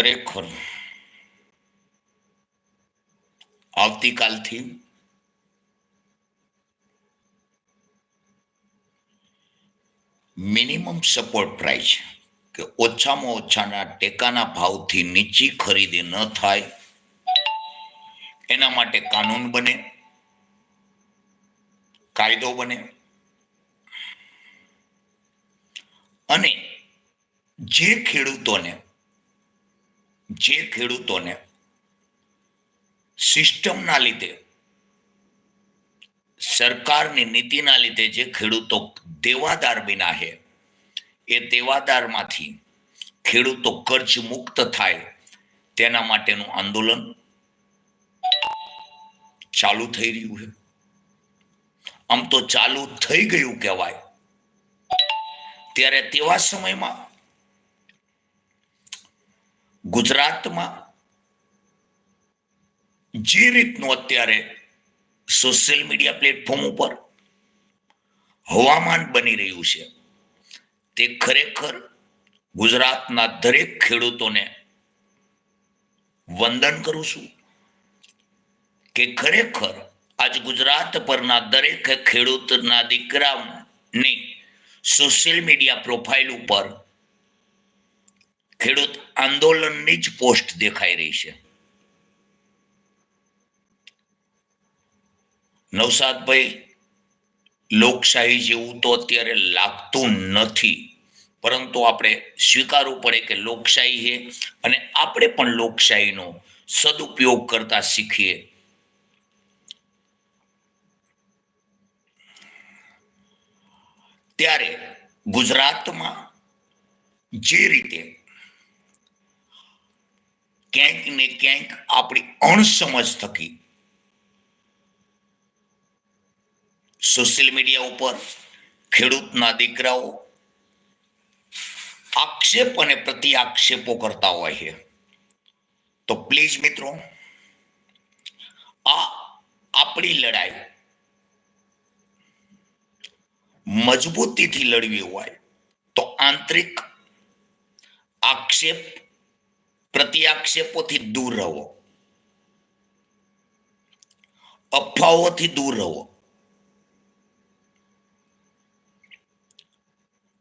ખરેખર આવતીકાલથી minimum support price કે ઓછામાં ઓછાના ટેકાના ભાવથી નીચી ખરીદી ન થાય, એના માટે કાનૂન બને, કાયદો બને અને જે ખેડૂતોને જે ખેડૂતોને સિસ્ટમના લીધે, સરકારની નીતિના લીધે જે ખેડૂતો દેવાદાર બિના છે, એ દેવાદારમાંથી ખેડૂતો કર્જ મુક્ત થાય તેના માટેનું આંદોલન ચાલુ થઈ રહ્યું છે. આમ તો ચાલુ થઈ ગયું કહેવાય. ત્યારે તેવા સમયમાં ગુજરાતમાં જે રીતનું અત્યારે સોશિયલ મીડિયા પ્લેટફોર્મ ઉપર હવામાન બની રહ્યું છે, તે ખરેખર ગુજરાતના દરેક ખેડૂતોને વંદન કરું છું કે ખરેખર આજ ગુજરાત પરના દરેક ખેડૂતના દીકરાની સોશિયલ મીડિયા પ્રોફાઇલ ઉપર ખેડૂત આંદોલનની જ પોસ્ટ દેખાઈ રહી છે. નવસાદભાઈ, લોકશાહી જેવું તો અત્યારે લાગતું નથી, પરંતુ આપણે સ્વીકારવું પડે કે લોકશાહી છે અને આપણે પણ લોકશાહીનો સદુપયોગ કરતા શીખીએ. ત્યારે ગુજરાતમાં જે રીતે ક્યાંક ને ક્યાંક આપણી અણસમજ થકી. સોશિયલ મીડિયા ઉપર ખેડૂતના દીકરાઓ આક્ષેપ અને પ્રતિ આક્ષેપો કરતા હોય છે. તો પ્લીઝ મિત્રો, આ આપણી લડાઈ મજબૂતીથી લડવી હોય તો આંતરિક આક્ષેપ પ્રતિ આક્ષેપોથી દૂર રહો. અફવાઓથી દૂર રહો.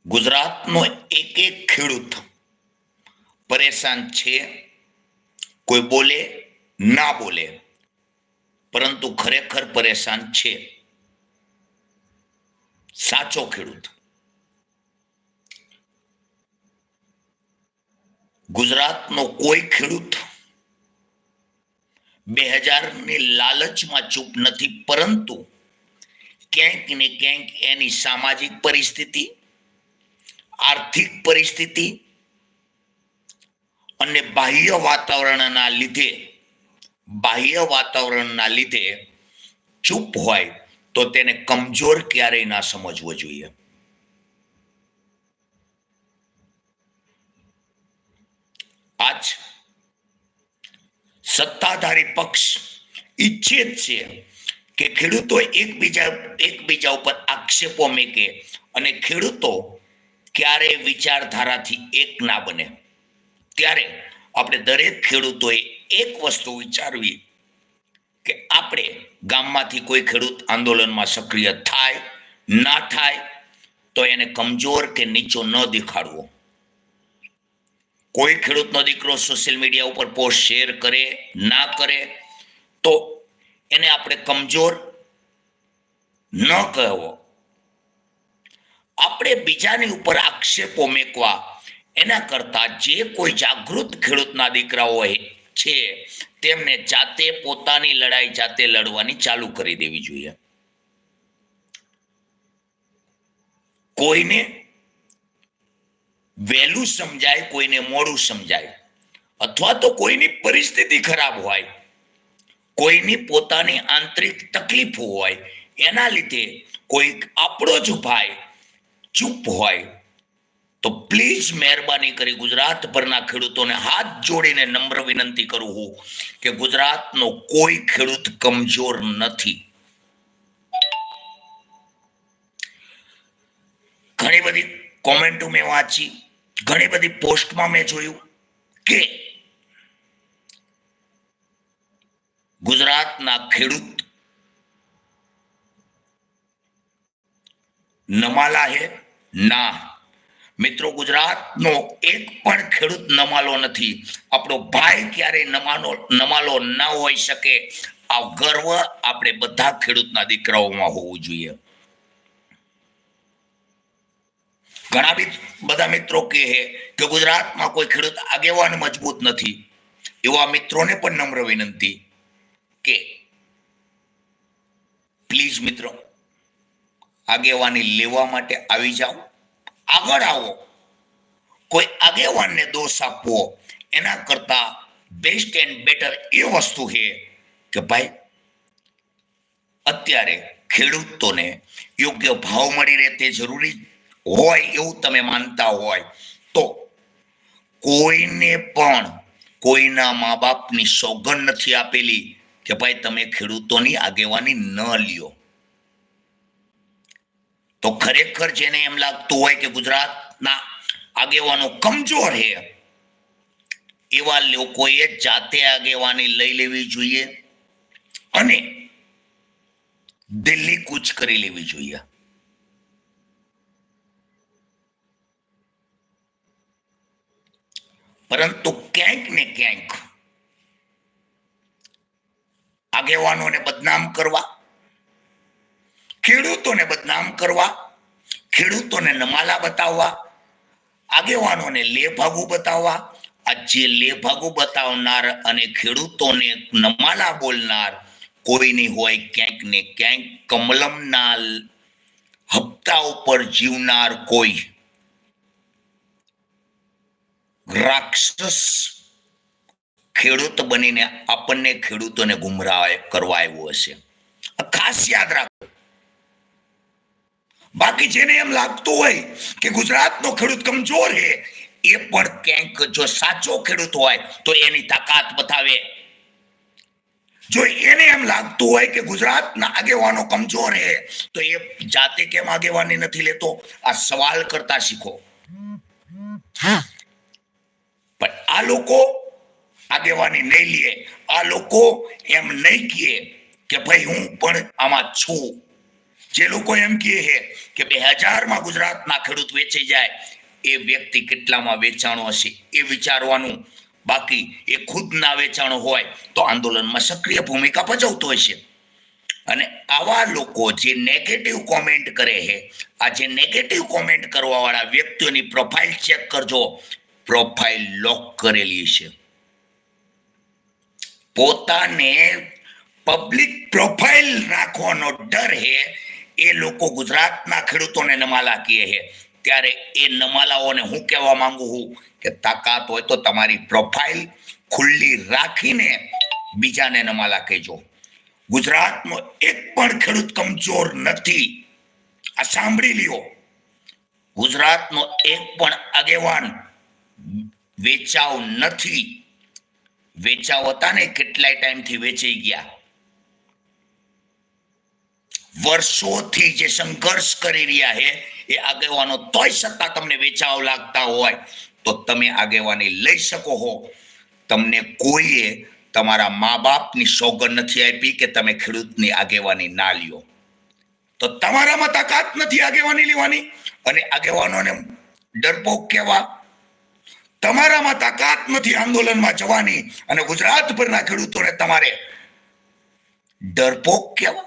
ગુજરાતનો એક એક ખેડૂત પરેશાન છે. કોઈ બોલે, ના બોલે, પરંતુ ખરેખર પરેશાન છે. સાચો ખેડૂત. ગુજરાતનો કોઈ ખેડૂત બે હજારની લાલચમાં ચૂપ નથી, પરંતુ ક્યાંક ને ક્યાંક એની સામાજિક પરિસ્થિતિ, આર્થિક પરિસ્થિતિ અને બાહ્ય વાતાવરણના લીધે, બાહ્ય વાતાવરણના લીધે ચૂપ હોય તો તેને કમજોર ક્યારેય ના સમજવો જોઈએ. આજ સત્તાધારી પક્ષ ઈચ્છે જ છે કે ખેડૂતો એકબીજા એકબીજા ઉપર આક્ષેપો મેકે અને ખેડૂતો ક્યારેય વિચારધારાથી એક ના બને. ત્યારે આપણે દરેક ખેડૂતોએ એક વસ્તુ વિચારવી કે આપણે ગામમાંથી કોઈ ખેડૂત આંદોલનમાં સક્રિય થાય, ના થાય, તો એને કમજોર કે નીચો ન દેખાડવો. કોઈ ખેડૂતનો દીકરો સોશિયલ મીડિયા ઉપર પોસ્ટ શેર કરે, ના કરે, તો એને આપણે કમજોર ન કહેવો. આપણે બીજાની ઉપર આક્ષેપો મેકવા એના કરતા જે કોઈ જાગૃત ખેડૂતના દીકરાઓ છે, તેમને જાતે પોતાની લડાઈ જાતે લડવાની ચાલુ કરી દેવી જોઈએ. કોઈને વહેલું સમજાય, કોઈને મોડું સમજાય. અથવા તો કોઈની પરિસ્થિતિ ખરાબ હોય, કોઈની પોતાની આંતરિક તકલીફો હોય, એના લીધે કોઈ આપણો જ ભાઈ ચૂપ હોય. તો પ્લીઝ મહેરબાની કરી ગુજરાત પરના ખેડૂતોને હાથ જોડીને નમ્ર વિનંતી કરું હું કે ગુજરાતનો કોઈ ખેડૂત કમજોર નથી. ઘણી બધી કોમેન્ટો મેં વાંચી. ઘણી બધી પોસ્ટમાં મેં જોયું કે ગુજરાતના ખેડૂત નમાલા હે? ના. મિત્રો, ગુજરાતનો એક પણ ખેડૂત નમાલો નથી. આપણો ભાઈ ક્યારેય નમાનો નમાલો ન હોઈ શકે. આ ગર્વ આપણે બધા ખેડૂતના દીકરાઓમાં હોવું જોઈએ. ઘણા બધા મિત્રો કહે છે કે ગુજરાતમાં કોઈ ખેડૂત આગેવાન મજબૂત નથી. એવા મિત્રોને પણ નમ્ર વિનંતી કે પ્લીઝ મિત્રો, આગેવાની લેવા માટે આવી જાઓ. આગળ આવો. કોઈ આગેવાનને દોષ આપવો, એના કરતા બેસ્ટ એન્ડ બેટર એ વસ્તુ છે કે ભાઈ, અત્યારે ખેડૂતોને યોગ્ય ભાવ મળી રહે તે જરૂરી હોય એવું તમે માનતા હોય તો કોઈને પણ કોઈના મા બાપની સોગંદ નથી આપેલી કે ભાઈ તમે ખેડૂતોની આગેવાની ન લ્યો. તો ખરેખર જેને એમ લાગતું હોય કે ગુજરાતના આગેવાનો કમજોર હે એવા લોકોએ જાતે આગેવાની લઈ લેવી જોઈએ અને દિલ્હી કૂચ કરી લેવી જોઈએ. પરંતુ ક્યાંક ને ક્યાંક આગેવાનોને બદનામ કરવા, ખેડૂતોને બદનામ કરવા, ખેડૂતોને નમાલા બતાવવા, આગેવાનોને લેભાગુ બતાવવા, આ જે લેભાગુ બતાવનાર અને ખેડૂતોને નમાલા બોલનાર કોઈની હોય, ક્યાંક ને ક્યાંક કમલમના હપ્તા ઉપર જીવનાર કોઈ રાક્ષસ ખેડૂત બનીને આપણને ખેડૂતોને ગુમરાહ કરવા આવ્યો હશે. ખાસ યાદ રાખો. બાકી જેને એમ લાગતું હોય કે ગુજરાતનો ખેડૂત કમજોર છે, એ પણ ક્યાંક જો સાચો ખેડૂત હોય તો એની તાકાત બતાવે. જો એને એમ લાગતું હોય કે ગુજરાતના આગેવાનો કમજોર છે, તો એ જાતે કેમ આગેવાની નથી લેતો? આ સવાલ કરતા શીખો. પણ આ લોકો આગેવાની નહીં લે. આ લોકો એમ નહીં કહે કે ભાઈ હું પણ આમાં છું. જે લોકો એમ કહે છે કે બે હજારમાં ગુજરાતના ખેડૂત વેચી જાય, એ વ્યક્તિ કેટલામાં વેચાણો હશે એ વિચારવાનું. બાકી એ ખુદ ના વેચાણો હોય તો આંદોલનમાં સક્રિય ભૂમિકા ભજવતો હશે અને આવા લોકો જે નેગેટિવ કોમેન્ટ કરે છે, આ જે નેગેટિવ કોમેન્ટ કરવા વાળા વ્યક્તિઓની પ્રોફાઇલ ચેક કરજો. પ્રોફાઇલ લોક કરેલી છે. પોતાને પબ્લિક પ્રોફાઇલ રાખવાનો ડર હે, એ લોકો ગુજરાતના ખેડૂતોને નમાલા કહે છે ત્યારે એ નમાલાઓને હું કહેવા માંગુ છું કે તાકાત હોય તો તમારી પ્રોફાઇલ ખુલ્લી રાખીને બીજાને નમાલા કહેજો. ગુજરાતનો એક પણ ખેડૂત કમજોર નથી. આ સાંભળી લ્યો. ગુજરાતનો એક પણ આગેવાન વેચાવ નથી. વેચાવ હતા ને કેટલાય ટાઈમથી વેચાઈ ગયા. વર્ષોથી જે સંઘર્ષ કરી રહ્યા છે, એ આગેવાનો તોય સત્તા તમને વેચાવ લાગતા હોય, તો તમે આગેવાની લઈ શકો હો. તમને કોઈએ તમારા મા બાપની સોગંદ નથી આપી કે તમે ખેડૂતની આગેવાની ના લ્યો. તો તમારામાં તાકાત નથી આગેવાની લેવાની. અને આગેવાનોને ડરપોક કહેવા તમારામાં તાકાત નથી આંદોલનમાં જવાની અને ગુજરાત પરના ખેડૂતોને તમારે ડરપોક કહેવા.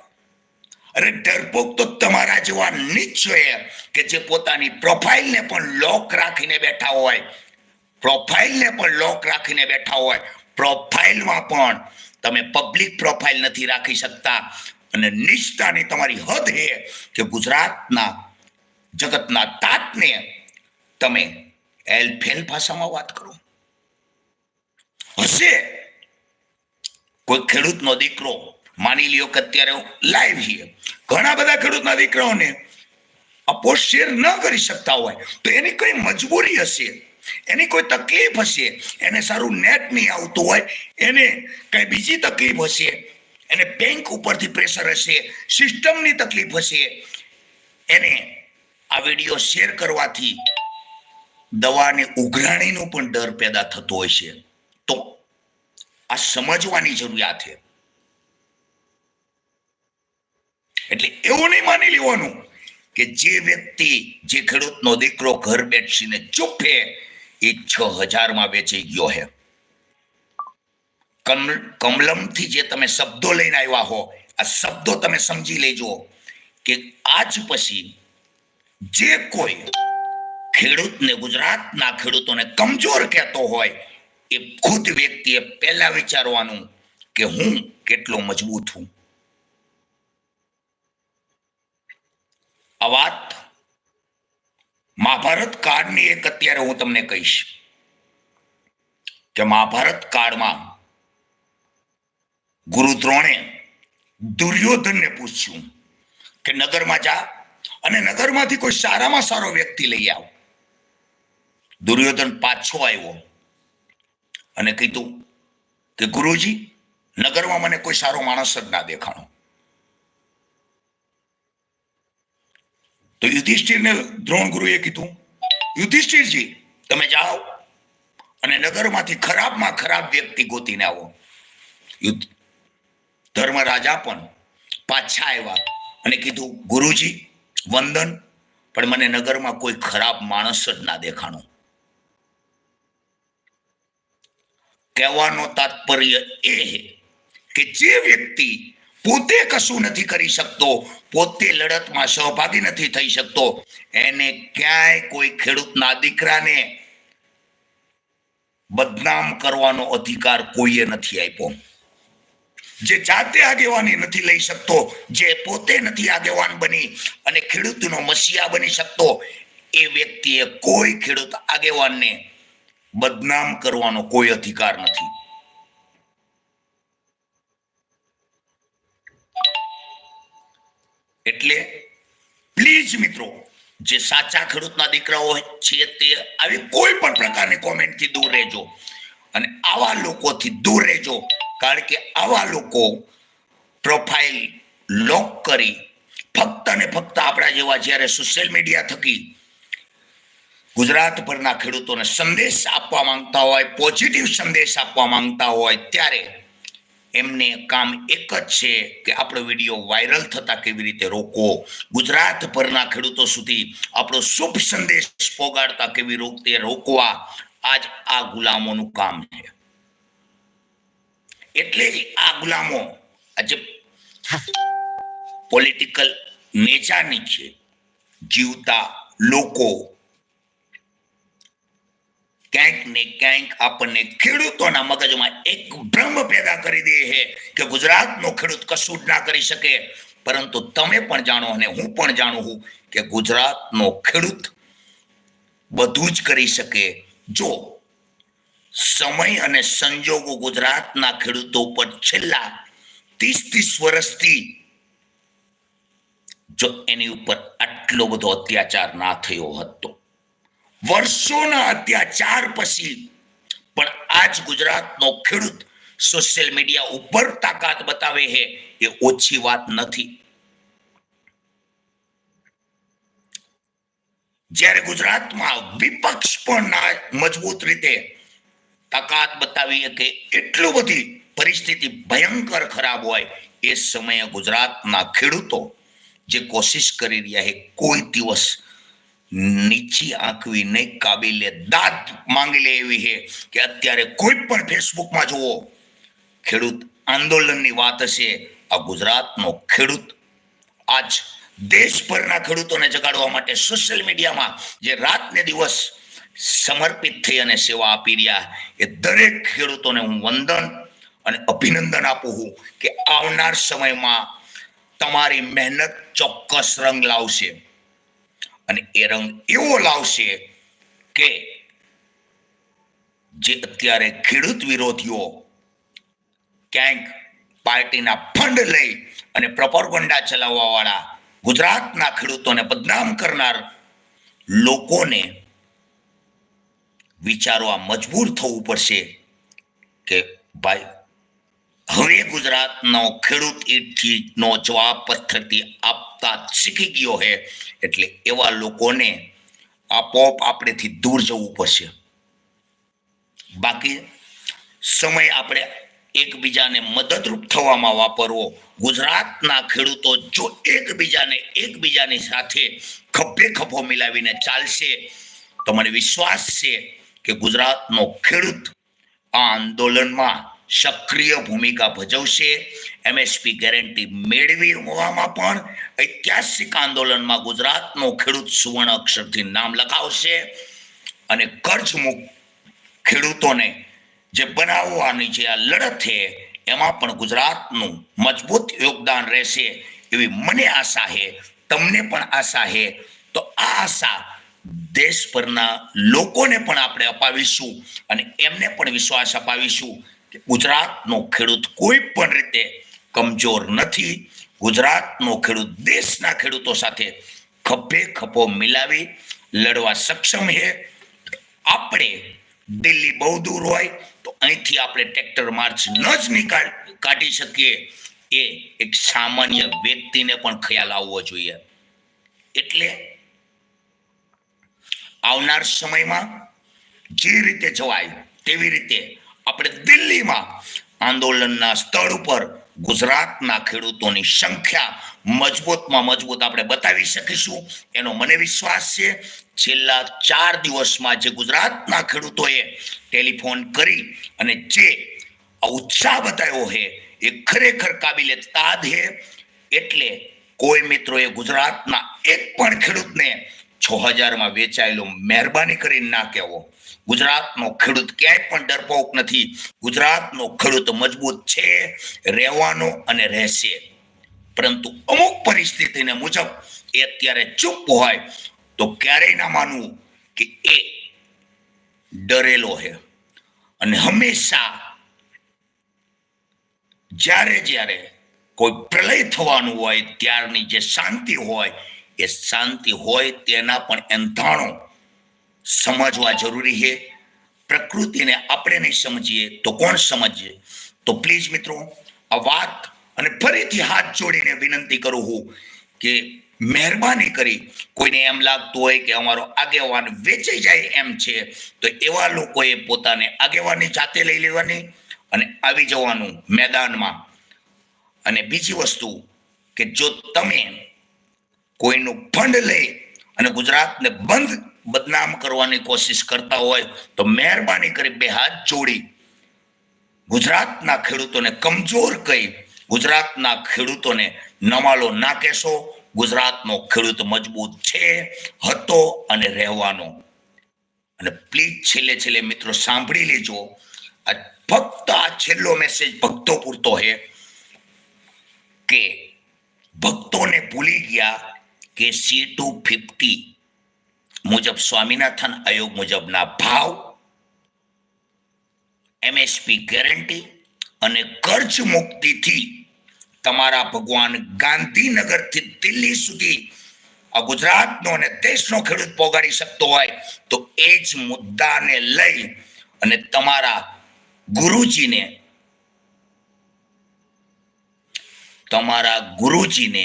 અરે ડરપોક તો તમારા જેવા નિશ્ચય કે જે પોતાની પ્રોફાઇલને પણ લોક રાખીને બેઠા હોય. પ્રોફાઇલને પણ લોક રાખીને બેઠા હોય. પ્રોફાઇલમાં પણ તમે પબ્લિક પ્રોફાઇલ નથી રાખી શકતા. અને નિષ્ઠાની તમારી હદ એ કે ગુજરાતના જગતના તાતને તમે એલફેલ ભાષામાં વાત કરું? હશે. કોઈ ખેડૂતનો દીકરો, માની લ્યો કે અત્યારે લાઈવ છીએ. ઘણા બધા ખેડૂતના દીકરાઓને પોસ્ટ શેર ન કરી શકતા હોય, તો એની કઈ મજબૂરી હશે? એની કોઈ તકલીફ હશે? એને સારું નેટ નહીં આવતું હોય, એને કઈ બીજી તકલીફ હશે? એને બેંક ઉપરથી પ્રેશર હશે સિસ્ટમની તકલીફ હશે? એને આ વીડિયો શેર કરવાથી દવાની ઉઘરાણીનો પણ ડર પેદા થતો હોય છે. તો આ સમજવાની જરૂરિયાત છે. એટલે એવું નહીં માની લેવાનું કે જે વ્યક્તિ, જે ખેડૂતનો દીકરો ઘર બેસીને ચૂપે, એ છ હજારમાં વેચી ગયો હે કમ, કમલમથી જે તમે શબ્દો લઈને આવ્યા હો, આ શબ્દો તમે સમજી લેજો કે આજ પછી જે કોઈ ખેડૂતને ગુજરાતના ખેડૂતોને કમજોર કહેતો હોય એ ખુદ વ્યક્તિએ પહેલા વિચારવાનું કે હું કેટલો મજબૂત છું. આ વાત મહાભારત કાળની એક અત્યારે હું તમને કહીશ કે મહાભારત કાળમાં ગુરુ દ્રોણે દુર્યોધનને પૂછ્યું કે નગરમાં જા અને નગરમાંથી કોઈ સારામાં સારો વ્યક્તિ લઈ આવ. દુર્યોધન પાછો આવ્યો અને કીધું કે ગુરુજી, નગરમાં મને કોઈ સારો માણસ જ ના દેખાણો. તો યુધિષ્ઠિરને દ્રોણ ગુરુએ કીધું, યુધિષ્ઠિરજી, તમે જાઓ અને નગરમાંથી ખરાબમાં ખરાબ વ્યક્તિ ગોતીને આવો. યુદ્ધ ધર્મરાજા પણ પાછા આવ્યા અને કીધું, ગુરુજી, વંદન, પણ મને નગરમાં કોઈ ખરાબ માણસ જ ના દેખાણો. કહેવાનો તાત્પર્ય એ કે જે વ્યક્તિ પોતે કશું નથી કરી શકતો, પોતે લડતમાં સહભાગી નથી થઈ શકતો, એને ક્યાંય કોઈ ખેડૂતના દીકરાને બદનામ કરવાનો અધિકાર કોઈએ નથી આપ્યો. જે જાતે આગેવાની નથી લઈ શકતો, જે પોતે નથી આગેવાન બની અને ખેડૂતનો મસીહા બની શકતો, એ વ્યક્તિએ કોઈ ખેડૂત આગેવાનને બદનામ કરવાનો કોઈ અધિકાર નથી. એટલે પ્લીઝ મિત્રો, જે સાચા ખેડૂતના દીકરાઓ છે તે આવી કોઈ પણ પ્રકારની કોમેન્ટથી દૂર રહેજો. અને આવા લોકોથી દૂર રહેજો. કારણ કે આવા લોકો પ્રોફાઇલ લોક કરી ફક્ત અને ફક્ત આપણા જેવા જ્યારે સોશિયલ મીડિયા થકી ગુજરાતભરના ખેડૂતોને સંદેશ આપવા માંગતા હોય પોઝિટિવ સંદેશ આપવા માંગતા હોય, ત્યારે એમને કામ એક જ છે કે આપણો વીડિયો વાયરલ થતા કેવી રીતે રોકવો. ગુજરાતભરના ખેડૂતો સુધી આપણો શુભ સંદેશ પોગાડતા કેવી રીતે રોકવા, આજ આ ગુલામોનું કામ છે. એટલે જ આ ગુલામો આજે પોલિટિકલ નેચાની છે. જીવતા લોકો ક્યાંક ને ક્યાંક આપણને ખેડૂતોના મગજમાં એક ભ્રમ પેદા કરી દે છે કે ગુજરાતનો ખેડૂત કશું જ ના કરી શકે. પરંતુ તમે પણ જાણો અને હું પણ જાણું છું કે ગુજરાતનો ખેડૂત બધું જ કરી શકે. જો સમય અને સંજોગો ગુજરાતના ખેડૂતો ઉપર છેલ્લા ત્રીસ ત્રીસ વર્ષથી જો એની ઉપર આટલો બધો અત્યાચાર ના થયો હતો. વર્ષોના અત્યાચાર પછી પણ આજ ગુજરાતનો ખેડૂત સોશિયલ મીડિયા ઉપર તાકાત બતાવે છે એ ઓછી વાત નથી જ્યારે ગુજરાતમાં વિપક્ષ પણ ના મજબૂત રીતે તાકાત બતાવી કે એટલું બધી પરિસ્થિતિ ભયંકર ખરાબ હોય એ સમયે ગુજરાતના ખેડૂતો જે કોશિશ કરી રહ્યા છે કોઈ દિવસ નીચી આંકવીને કાબિલે દાદ માંગી લે એવી છે કે અત્યારે કોઈ પણ ફેસબુકમાં જુઓ, ખેડૂત આંદોલનની વાત હશે, આ ગુજરાતનો ખેડૂત, આજ દેશભરના ખેડૂતોને જગાડવા માટે સોશિયલ મીડિયામાં જે રાત ને દિવસ સમર્પિત થઈ અને સેવા આપી રહ્યા, એ દરેક ખેડૂતોને હું વંદન અને અભિનંદન આપું છું કે આવનાર સમયમાં તમારી મહેનત ચોક્કસ રંગ લાવશે. અને એ રંગ એવો લાવશે કે જે અત્યારે ખેડૂત વિરોધીઓ ક્યાંક પાર્ટીના ફંડ લઈ અને પ્રપરગંડા ચલાવવા વાળા ગુજરાતના ખેડૂતોને બદનામ કરનાર લોકોને વિચારવા મજબૂર થવું પડશે કે ભાઈ હવે ગુજરાતનો ખેડૂત ઈટનો જવાબ પથ્થરથી આપતા શીખી ગયો છે એટલે એવા લોકોને આપોઆપ આપણેથી દૂર જવું પડશે. બાકી સમય આપણે એકબીજાને મદદરૂપ થવામાં વાપરવો. ગુજરાતના ખેડૂતો જો એકબીજાને એકબીજાની સાથે ખભે ખભો મિલાવીને ચાલશે તો મને વિશ્વાસ છે કે ગુજરાતનો ખેડૂત આ આંદોલનમાં સક્રિય ભૂમિકા ભજવશે. એમએસપી ગેરંટી મેળવી હોવામાં પણ ઐતિહાસિક આંદોલનમાં ગુજરાતનો ખેડૂત સુવર્ણ અક્ષરથી નામ લખાવશે અને કર્જ મુક્ત ખેડૂતોને જે બનાવવાની જે આ લડત છે, એમાં પણ ગુજરાતનું મજબૂત યોગદાન રહેશે એવી મને આશા છે. તમને પણ આશા છે. તો આ આશા દેશભરના લોકોને પણ આપણે અપાવીશું અને એમને પણ વિશ્વાસ અપાવીશું. કે ગુજરાતનો ખેડૂત કોઈ પણ રીતે કમજોર નથી. ગુજરાતનો ખેડૂત દેશના ખેડૂતો સાથે ખભે ખભો મિલાવી લડવા સક્ષમ છે. આપણે દિલ્હી બહુ દૂર હોય તો અહીંથી આપણે ટ્રેક્ટર માર્ચ ન જ નિકાળ કાઢી શકીએ. એ એક સામાન્ય વ્યક્તિને પણ ખ્યાલ આવવો જોઈએ. એટલે આવનાર સમયમાં જે રીતે જવાય તેવી રીતે આપણે દિલ્હીમાં આંદોલનના સ્થળ ઉપર ગુજરાતના ખેડૂતોની સંખ્યા મજબૂતમાં મજબૂત આપણે બતાવી શકીશું. એનો મને વિશ્વાસ છે, છેલ્લા ચાર દિવસમાં જે ગુજરાતના ખેડૂતોએ ટેલિફોન કરી અને જે ઉત્સાહ બતાવ્યો છે, એ ખરેખર કાબિલે તાદ છે. એટલે કોઈ મિત્રોએ ગુજરાતના એક પણ ખેડૂતને છ હજારમાં વેચાયેલો મહેરબાની કરીને ના કહેવો. ગુજરાતનો ખેડૂત ક્યાંય પણ ડરપોક નથી. ગુજરાતનો ખેડૂત મજબૂત છે, રહેવાનો અને રહેશે. પરંતુ અમુક પરિસ્થિતિને મુજબ એ અત્યારે ચૂપ હોય તો ક્યારેય ના માનવું કે એ ડરેલો છે અને હંમેશા જ્યારે જ્યારે કોઈ પ્રલય થવાનું હોય, ત્યારની જે શાંતિ હોય, એ શાંતિ હોય તેના પણ એંધાણો સમજવા જરૂરી છે. પ્રકૃતિને આપણે નહીં સમજીએ, તો કોણ સમજીએ તો પ્લીઝ મિત્રો, આ વાત અને ફરીથી હાથ જોડીને વિનંતી કરું હું કે મહેરબાની કરી, કોઈને એમ લાગતું હોય કે અમારો આગેવાન વેચાઈ જાય એમ છે, તો એવા લોકોએ પોતાને આગેવાની જાતે લઈ લેવાની અને આવી જવાનું મેદાનમાં. અને બીજી વસ્તુ કે જો તમે કોઈનું ફંડ લઈ અને ગુજરાતને બંધ બદનામ કરવાની કોશિશ કરતા હોય તો મહેરબાની કરી બે હાથ જોડી. ગુજરાતના ખેડૂતોને કમજોર કહી ગુજરાતના ખેડૂતોને નમાલો ના કહેશો. ગુજરાતનો ખેડૂત મજબૂત છે, હતો અને રહેવાનો. અને પ્લીઝ છેલ્લે છેલ્લે મિત્રો સાંભળી લેજો. આ ફક્ત આ છેલ્લો મેસેજ ભક્તો પૂરતો હે કે ભક્તોને ભૂલી ગયા કે સી ટુ ફિફ્ટી મુજબ સ્વામિનાથન આયોગ મુજબના ભાવ એમએસપી ગેરંટી અને કર્જ મુક્તિથી તમારા ભગવાન ગાંધીનગરથી દિલ્હી સુધી આ ગુજરાતનો અને દેશનો ખેડૂત પોગાડી શકતો હોય તો એ જ મુદ્દાને લઈ અને તમારા ગુરુજીને તમારા ગુરુજીને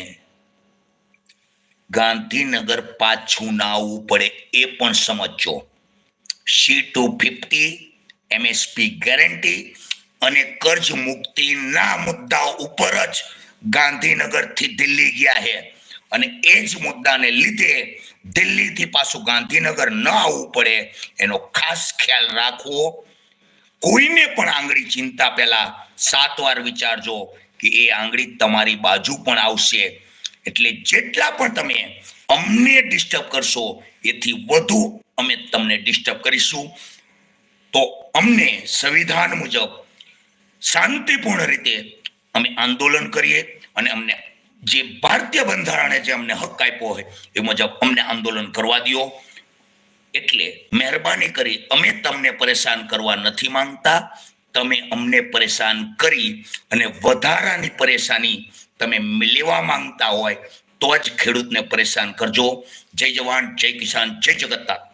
ગાંધીનગર પાછું ના આવવું પડે એ પણ સમજજો. C two fifty MSP guarantee અને કર્જ મુક્તિના મુદ્દા ઉપર જ ગાંધીનગરથી દિલ્હી ગયા છે. અને એ જ મુદ્દાને લીધે દિલ્હીથી પાછું ગાંધીનગર ન આવવું પડે એનો ખાસ ખ્યાલ રાખવો કોઈને પણ આંગળી ચિંતા પહેલા સાત વાર વિચારજો કે એ આંગળી તમારી બાજુ પણ આવશે. એટલે જેટલા પણ તમે અમને ડિસ્ટર્બ કરશો, એથી વધુ અમે તમને ડિસ્ટર્બ કરીશું. તો અમને સંવિધાન મુજબ શાંતિપૂર્ણ રીતે અમે આંદોલન કરીએ અને અમને જે ભારતીય બંધારણે જે અમને હક આપ્યો હોય, એ મુજબ અમને આંદોલન કરવા દો એટલે મહેરબાની કરી અમે તમને પરેશાન કરવા નથી માંગતા. તમે અમને પરેશાન કરી અને વધારાની પરેશાની તમે લેવા માંગતા હોય તો જ ખેડૂતને પરેશાન કરજો. જય જવાન, જય કિસાન, જય જગતનાથ